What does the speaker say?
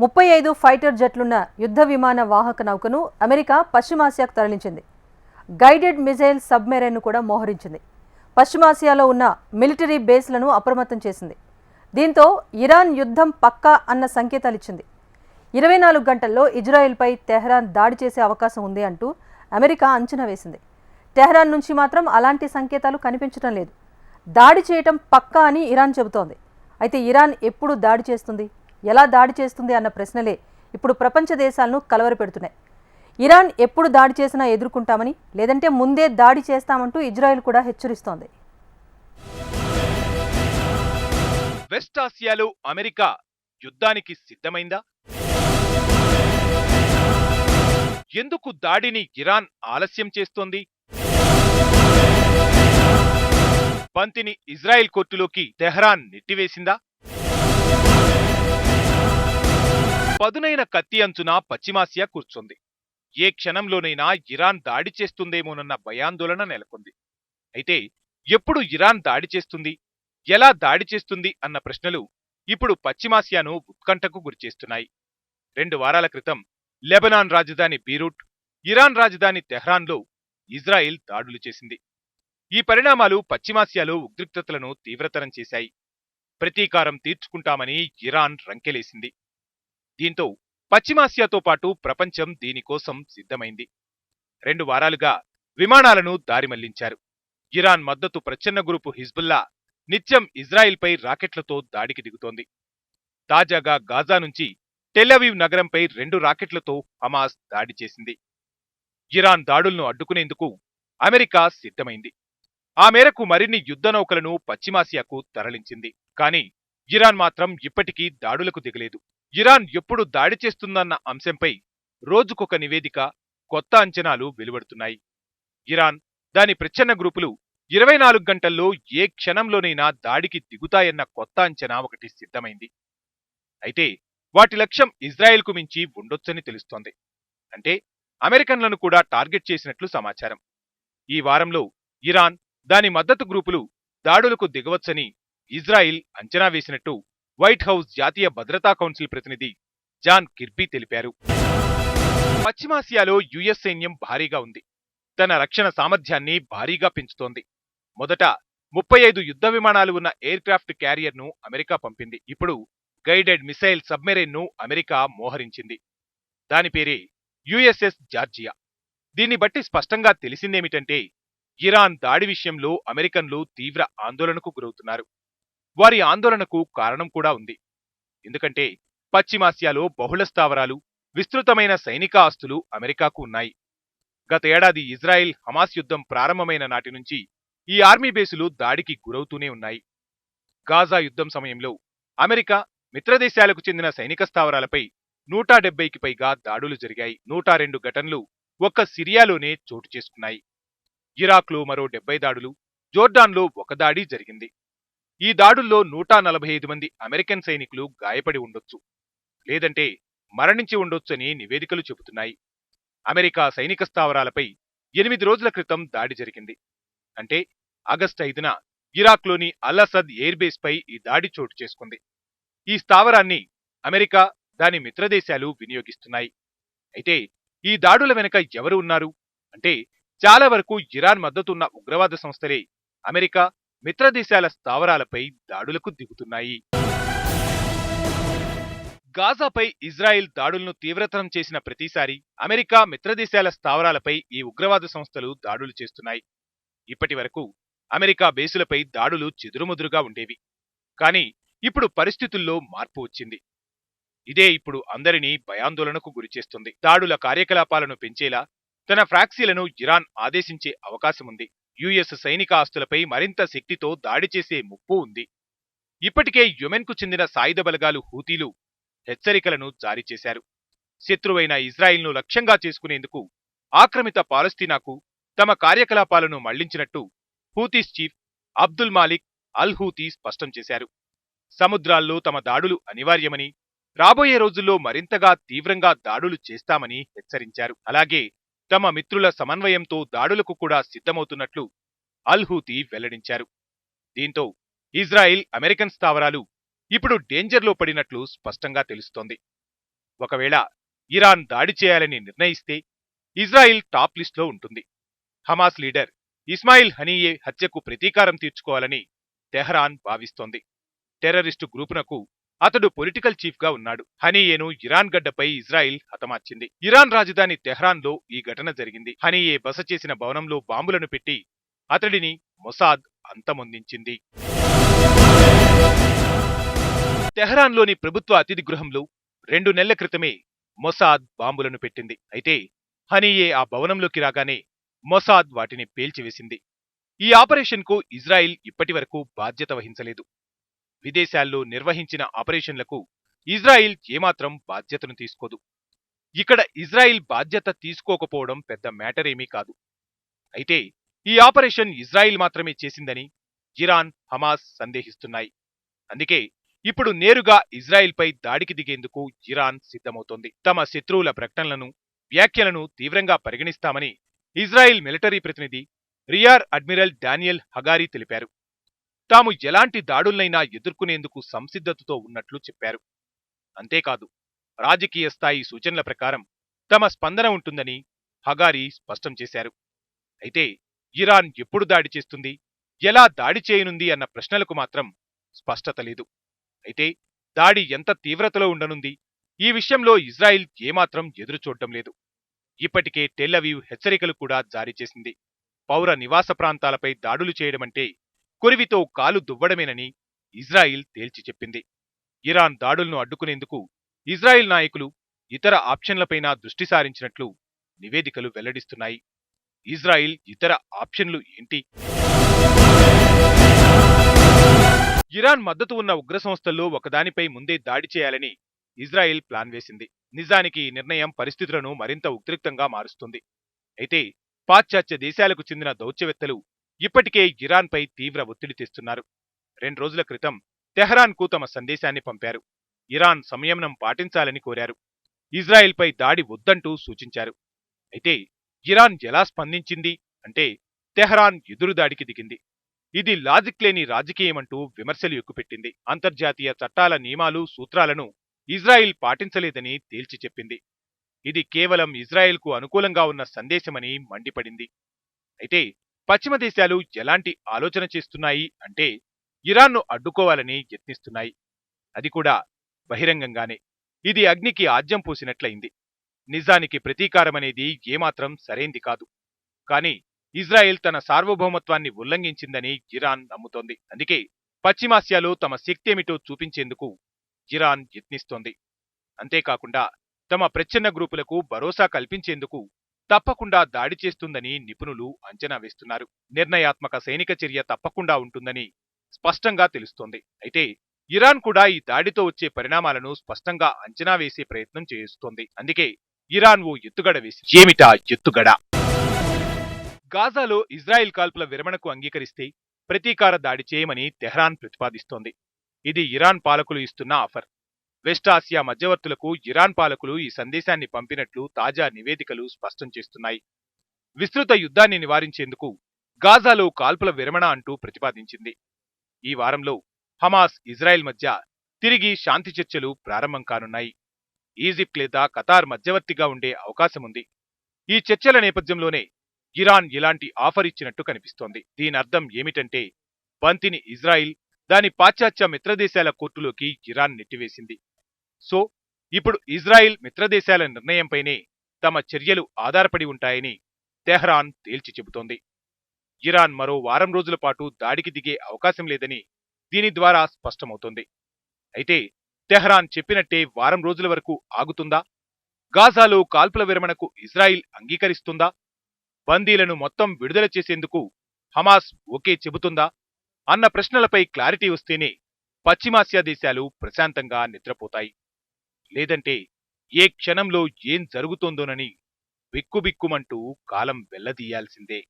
ముప్పై ఐదు ఫైటర్ జట్లున్న యుద్ధ విమాన వాహక నౌకను అమెరికా పశ్చిమాసియాకు తరలించింది. గైడెడ్ మిజైల్ సబ్మెరైన్ను కూడా మోహరించింది. పశ్చిమాసియాలో ఉన్న మిలిటరీ బేస్లను అప్రమత్తం చేసింది. దీంతో ఇరాన్ యుద్ధం పక్కా అన్న సంకేతాలు ఇచ్చింది ఇరవై నాలుగు గంటల్లో ఇజ్రాయెల్పై తెహ్రాన్ దాడి చేసే అవకాశం ఉంది అంటూ అమెరికా అంచనా వేసింది. టెహ్రాన్ నుంచి మాత్రం అలాంటి సంకేతాలు కనిపించడం లేదు. దాడి చేయటం పక్కా అని ఇరాన్ చెబుతోంది. అయితే ఇరాన్ ఎప్పుడు దాడి చేస్తుంది? ఎలా దాడి చేస్తుంది అన్న ప్రశ్నలే ఇప్పుడు ప్రపంచ దేశాలను కలవరపెడుతున్నాయి ఇరాన్ ఎప్పుడు దాడి చేసినా ఎదుర్కొంటామని లేదంటే ముందే దాడి చేస్తామంటూ ఇజ్రాయెల్ కూడా హెచ్చరిస్తోంది. వెస్ట్ ఆసియాలో అమెరికా యుద్ధానికి సిద్ధమైందా? ఎందుకు దాడిని ఇరాన్ ఆలస్యం చేస్తోంది? బంతిని ఇజ్రాయెల్ కోర్టులోకి తెహ్రాన్ నెట్టివేసిందా? పదునైన కత్తి అంచున పశ్చిమాసియా కూర్చుంది. ఏ క్షణంలోనైనా ఇరాన్ దాడి చేస్తుందేమోనన్న భయాందోళన నెలకొంది. అయితే ఎప్పుడు ఇరాన్ దాడి చేస్తుంది? ఎలా దాడి చేస్తుంది? అన్న ప్రశ్నలు ఇప్పుడు పశ్చిమాసియాను ఉత్కంఠకు గురిచేస్తున్నాయి రెండు వారాల క్రితం లెబనాన్ రాజధాని బీరూట్ ఇరాన్ రాజధాని తెహ్రాన్లో ఇజ్రాయిల్ దాడులు చేసింది. ఈ పరిణామాలు పశ్చిమాసియాలో ఉద్రిక్తతలను తీవ్రతరం చేశాయి. ప్రతీకారం తీర్చుకుంటామని ఇరాన్ రంకెలేసింది. దీంతో పశ్చిమాసియాతో పాటు ప్రపంచం దీనికోసం సిద్ధమైంది. రెండు వారాలుగా విమానాలను దారిమళ్ళించారు ఇరాన్ మద్దతు ప్రచ్ఛన్న గ్రూపు హిజ్బుల్లా నిత్యం ఇజ్రాయిల్పై రాకెట్లతో దాడికి దిగుతోంది. తాజాగా గాజా నుంచి టెల్లవీవ్ నగరంపై రెండు రాకెట్లతో హమాస్ దాడి చేసింది. ఇరాన్ దాడులను అడ్డుకునేందుకు అమెరికా సిద్ధమైంది. ఆ మేరకు మరిన్ని యుద్ధ నౌకలను పశ్చిమాసియాకు తరలించింది. కానీ ఇరాన్ మాత్రం ఇప్పటికీ దాడులకు దిగలేదు. ఇరాన్ ఎప్పుడు దాడి చేస్తుందన్న అంశంపై రోజుకొక నివేదిక కొత్త అంచనాలు వెలువడుతున్నాయి. ఇరాన్ దాని ప్రచ్ఛన్న గ్రూపులు ఇరవై నాలుగు గంటల్లో ఏ క్షణంలోనైనా దాడికి దిగుతాయన్న కొత్త అంచనా ఒకటి సిద్ధమైంది. అయితే వాటి లక్ష్యం ఇజ్రాయెల్కు మించి ఉండొచ్చని తెలుస్తోంది. అంటే అమెరికన్లను కూడా టార్గెట్ చేసినట్లు సమాచారం. ఈ వారంలో ఇరాన్ దాని మద్దతు గ్రూపులు దాడులకు దిగవచ్చని ఇజ్రాయిల్ అంచనా వేసినట్టు వైట్ హౌస్ జాతీయ భద్రతా కౌన్సిల్ ప్రతినిధి జాన్ కిర్బీ తెలిపారు. పశ్చిమాసియాలో యుఎస్ సైన్యం భారీగా ఉంది. తన రక్షణ సామర్థ్యాన్ని భారీగా పెంచుతోంది. మొదట ముప్పై ఐదు యుద్ధ విమానాలు ఉన్న ఎయిర్ క్రాఫ్ట్ క్యారియర్ను అమెరికా పంపింది. ఇప్పుడు గైడెడ్ మిసైల్ సబ్మెరైన్ను అమెరికా మోహరించింది. దాని పేరే యుఎస్ఎస్ జార్జియా. దీన్ని బట్టి స్పష్టంగా తెలిసిందేమిటంటే ఇరాన్ దాడి విషయంలో అమెరికన్లు తీవ్ర ఆందోళనకు గురవుతున్నారు. వారి ఆందోళనకు కారణం కూడా ఉంది. ఎందుకంటే పశ్చిమాసియాలో బహుళ స్థావరాలు విస్తృతమైన సైనిక ఆస్తులు అమెరికాకు ఉన్నాయి. గత ఏడాది ఇజ్రాయెల్ హమాస్ యుద్ధం ప్రారంభమైన నాటి నుంచి ఈ ఆర్మీ బేసులు దాడికి గురవుతూనే ఉన్నాయి. గాజా యుద్ధం సమయంలో అమెరికా మిత్రదేశాలకు చెందిన సైనిక స్థావరాలపై నూట డెబ్బైకి పైగా దాడులు జరిగాయి. నూట రెండు ఘటనలు ఒక్క సిరియాలోనే చోటు చేసుకున్నాయి. ఇరాక్లో మరో డెబ్బై దాడులు జోర్డాన్లో ఒక దాడి జరిగింది. ఈ దాడుల్లో నూట నలభై ఐదు మంది అమెరికన్ సైనికులు గాయపడి ఉండొచ్చు లేదంటే మరణించి ఉండొచ్చని నివేదికలు చెబుతున్నాయి. అమెరికా సైనిక స్థావరాలపై ఎనిమిది రోజుల క్రితం దాడి జరిగింది. అంటే ఆగస్టు ఐదున ఇరాక్లోని అల్లసద్ ఎయిర్ బేస్ పై ఈ దాడి చోటు చేసుకుంది. ఈ స్థావరాన్ని అమెరికా దాని మిత్రదేశాలు వినియోగిస్తున్నాయి. అయితే ఈ దాడుల వెనుక ఎవరు ఉన్నారు? అంటే చాలా వరకు ఇరాన్ మద్దతున్న ఉగ్రవాద సంస్థలే అమెరికా మిత్రదేశాల స్థావరాలపై దాడులకు దిగుతున్నాయి. గాజాపై ఇజ్రాయెల్ దాడులను తీవ్రతరం చేసిన ప్రతిసారి అమెరికా మిత్రదేశాల స్థావరాలపై ఈ ఉగ్రవాద సంస్థలు దాడులు చేస్తున్నాయి. ఇప్పటి వరకు అమెరికా బేసులపై దాడులు చెదురుముదురుగా ఉండేవి. కానీ ఇప్పుడు పరిస్థితుల్లో మార్పు వచ్చింది. ఇదే ఇప్పుడు అందరినీ భయాందోళనకు గురిచేస్తుంది దాడుల కార్యకలాపాలను పెంచేలా తన ఫ్రాక్సీలను ఇరాన్ ఆదేశించే అవకాశముంది యుఎస్ సైనిక ఆస్తులపై మరింత శక్తితో దాడి చేసే ముప్పు ఉంది. ఇప్పటికే యుమెన్కు చెందిన సాయుధ బలగాలు హూతీలు హెచ్చరికలను జారీ చేశారు. శత్రువైన ఇజ్రాయిల్ను లక్ష్యంగా చేసుకునేందుకు ఆక్రమిత పాలస్తీనాకు తమ కార్యకలాపాలను మళ్ళించినట్టు Houthis chief Abdul Malik al Houthi స్పష్టం చేశారు. సముద్రాల్లో తమ దాడులు అనివార్యమని రాబోయే రోజుల్లో మరింతగా తీవ్రంగా దాడులు చేస్తామని హెచ్చరించారు. అలాగే తమ మిత్రుల సమన్వయంతో దాడులకు కూడా సిద్ధమవుతున్నట్లు అల్హూతి వెల్లడించారు. దీంతో ఇజ్రాయిల్ అమెరికన్ స్థావరాలు ఇప్పుడు డేంజర్లో పడినట్లు స్పష్టంగా తెలుస్తోంది. ఒకవేళ ఇరాన్ దాడి చేయాలని నిర్ణయిస్తే ఇజ్రాయిల్ టాప్ లిస్ట్లో ఉంటుంది. హమాస్ లీడర్ ఇస్మాయిల్ హనీయే హత్యకు ప్రతీకారం తీర్చుకోవాలని తెహరాన్ భావిస్తోంది. టెర్రరిస్టు గ్రూపునకు అతడు పొలిటికల్ చీఫ్గా ఉన్నాడు. హనీయేను ఇరాన్ గడ్డపై ఇజ్రాయిల్ హతమార్చింది. ఇరాన్ రాజధాని తెహ్రాన్లో ఈ ఘటన జరిగింది. హనీయే బస చేసిన భవనంలో బాంబులను పెట్టి అతడిని మొసాద్ అంతమొందించింది. తెహ్రాన్లోని ప్రభుత్వ అతిథి గృహంలో రెండు నెలల క్రితమే మొసాద్ బాంబులను పెట్టింది. అయితే హనీయే ఆ భవనంలోకి రాగానే మొసాద్ వాటిని పేల్చివేసింది. ఈ ఆపరేషన్కు ఇజ్రాయిల్ ఇప్పటివరకు బాధ్యత వహించలేదు. విదేశాల్లో నిర్వహించిన ఆపరేషన్లకు ఇజ్రాయిల్ ఏమాత్రం బాధ్యతను తీసుకోదు. ఇక్కడ ఇజ్రాయిల్ బాధ్యత తీసుకోకపోవడం పెద్ద మ్యాటర్ ఏమీ కాదు. అయితే ఈ ఆపరేషన్ ఇజ్రాయిల్ మాత్రమే చేసిందని ఇరాన్ హమాస్ సందేహిస్తున్నాయి. అందుకే ఇప్పుడు నేరుగా ఇజ్రాయిల్పై దాడికి దిగేందుకు ఇరాన్ సిద్ధమవుతోంది. తమ శత్రువుల ప్రకటనలను వ్యాఖ్యలను తీవ్రంగా పరిగణిస్తామని ఇజ్రాయిల్ మిలిటరీ ప్రతినిధి రియార్ అడ్మిరల్ డానియల్ హగారీ తెలిపారు. తాము ఎలాంటి దాడులనైనా ఎదుర్కొనేందుకు సంసిద్ధతతో ఉన్నట్లు చెప్పారు. అంతేకాదు రాజకీయ స్థాయి సూచనల ప్రకారం తమ స్పందన ఉంటుందని హగారి స్పష్టం చేశారు. అయితే ఇరాన్ ఎప్పుడు దాడి చేస్తుంది ఎలా దాడి చేయనుంది అన్న ప్రశ్నలకు మాత్రం స్పష్టత లేదు. అయితే దాడి ఎంత తీవ్రతలో ఉండనుంది ఈ విషయంలో ఇజ్రాయిల్ ఏమాత్రం ఎదురుచూడటం లేదు. ఇప్పటికే టెల్లవీవ్ హెచ్చరికలు కూడా జారీ చేసింది. పౌర నివాస ప్రాంతాలపై దాడులు చేయడమంటే కురివితో కాలు దువ్వడమేనని ఇజ్రాయిల్ తేల్చి చెప్పింది. ఇరాన్ దాడులను అడ్డుకునేందుకు ఇజ్రాయిల్ నాయకులు ఇతర ఆప్షన్లపైన దృష్టి సారించినట్లు నివేదికలు వెల్లడిస్తున్నాయి. ఇజ్రాయిల్ ఇతర ఆప్షన్లు ఏంటి? ఇరాన్ మద్దతు ఉన్న ఉగ్ర సంస్థల్లో ఒకదానిపై ముందే దాడి చేయాలని ఇజ్రాయిల్ ప్లాన్ వేసింది. నిజానికి ఈ నిర్ణయం పరిస్థితులను మరింత ఉద్రిక్తంగా మారుస్తుంది. అయితే పాశ్చాత్య దేశాలకు చెందిన దౌత్యవేత్తలు ఇప్పటికే ఇరాన్పై తీవ్ర ఒత్తిడి తెస్తున్నారు. రెండు రోజుల క్రితం తెహరాన్కు తమ సందేశాన్ని పంపారు. ఇరాన్ సంయమనం పాటించాలని కోరారు. ఇజ్రాయెల్పై దాడి వద్దంటూ సూచించారు. అయితే ఇరాన్ ఎలా స్పందించింది అంటే తెహరాన్ ఎదురుదాడికి దిగింది. ఇది లాజిక్ లేని రాజకీయమంటూ విమర్శలు ఎక్కుపెట్టింది. అంతర్జాతీయ చట్టాల నియమాలు సూత్రాలను ఇజ్రాయిల్ పాటించలేదని తేల్చి చెప్పింది. ఇది కేవలం ఇజ్రాయెల్కు అనుకూలంగా ఉన్న సందేశమని మండిపడింది. అయితే పశ్చిమ దేశాలు ఎలాంటి ఆలోచన చేస్తున్నాయి అంటే ఇరాన్ను అడ్డుకోవాలని యత్నిస్తున్నాయి. అది కూడా బహిరంగంగానే. ఇది అగ్నికి ఆజ్యం పూసినట్లయింది. నిజానికి ప్రతీకారమనేది ఏమాత్రం సరైంది కాదు. కానీ ఇజ్రాయెల్ తన సార్వభౌమత్వాన్ని ఉల్లంఘించిందని ఇరాన్ నమ్ముతోంది. అందుకే పశ్చిమాసియాలో తమ శక్తేమిటో చూపించేందుకు ఇరాన్ యత్నిస్తోంది. అంతేకాకుండా తమ ప్రచ్ఛన్న గ్రూపులకు భరోసా కల్పించేందుకు తప్పకుండా దాడి చేస్తుందని నిపుణులు అంచనా వేస్తున్నారు. నిర్ణయాత్మక సైనిక చర్య తప్పకుండా ఉంటుందని స్పష్టంగా తెలుస్తోంది. అయితే ఇరాన్ కూడా ఈ దాడితో వచ్చే పరిణామాలను స్పష్టంగా అంచనా వేసే ప్రయత్నం చేస్తోంది. అందుకే ఇరాన్ ఓ ఎత్తుగడ వేసి ఏమిటా ఎత్తుగడ? గాజాలో ఇజ్రాయెల్ కాల్పుల విరమణకు అంగీకరిస్తే ప్రతీకార దాడి చేయమని తెహ్రాన్ ప్రతిపాదిస్తోంది. ఇది ఇరాన్ పాలకులు ఇస్తున్న ఆఫర్. వెస్ట్ ఆసియా మధ్యవర్తులకు ఇరాన్ పాలకులు ఈ సందేశాన్ని పంపినట్లు తాజా నివేదికలు స్పష్టం చేస్తున్నాయి. విస్తృత యుద్ధాన్ని నివారించేందుకు గాజాలో కాల్పుల విరమణ అంటూ ప్రతిపాదించింది. ఈ వారంలో హమాస్ ఇజ్రాయెల్ మధ్య తిరిగి శాంతి చర్చలు ప్రారంభం కానున్నాయి. ఈజిప్ట్ లేదా ఖతార్ మధ్యవర్తిగా ఉండే అవకాశముంది. ఈ చర్చల నేపథ్యంలోనే ఇరాన్ ఇలాంటి ఆఫర్ ఇచ్చినట్టు కనిపిస్తోంది. దీని అర్థం ఏమిటంటే బంతిని ఇజ్రాయిల్ దాని పాశ్చాత్య మిత్రదేశాల కోర్టులోకి ఇరాన్ నెట్టివేసింది. సో ఇప్పుడు ఇజ్రాయిల్ మిత్రదేశాల నిర్ణయంపైనే తమ చర్యలు ఆధారపడి ఉంటాయని తెహ్రాన్ తేల్చి చెబుతోంది. ఇరాన్ మరో వారం రోజుల పాటు దాడికి దిగే అవకాశం లేదని దీని ద్వారా స్పష్టమవుతోంది. అయితే తెహ్రాన్ చెప్పినట్టే వారం రోజుల వరకు ఆగుతుందా? గాజాలో కాల్పుల విరమణకు ఇజ్రాయిల్ అంగీకరిస్తుందా? బందీలను మొత్తం విడుదల చేసేందుకు హమాస్ ఓకే చెబుతుందా? అన్న ప్రశ్నలపై క్లారిటీ వస్తేనే పశ్చిమాసియా దేశాలు ప్రశాంతంగా నిద్రపోతాయి. లేదంటే ఏ క్షణంలో ఏం జరుగుతోందోనని బిక్కుబిక్కుమంటూ కాలం వెల్లదీయాల్సిందే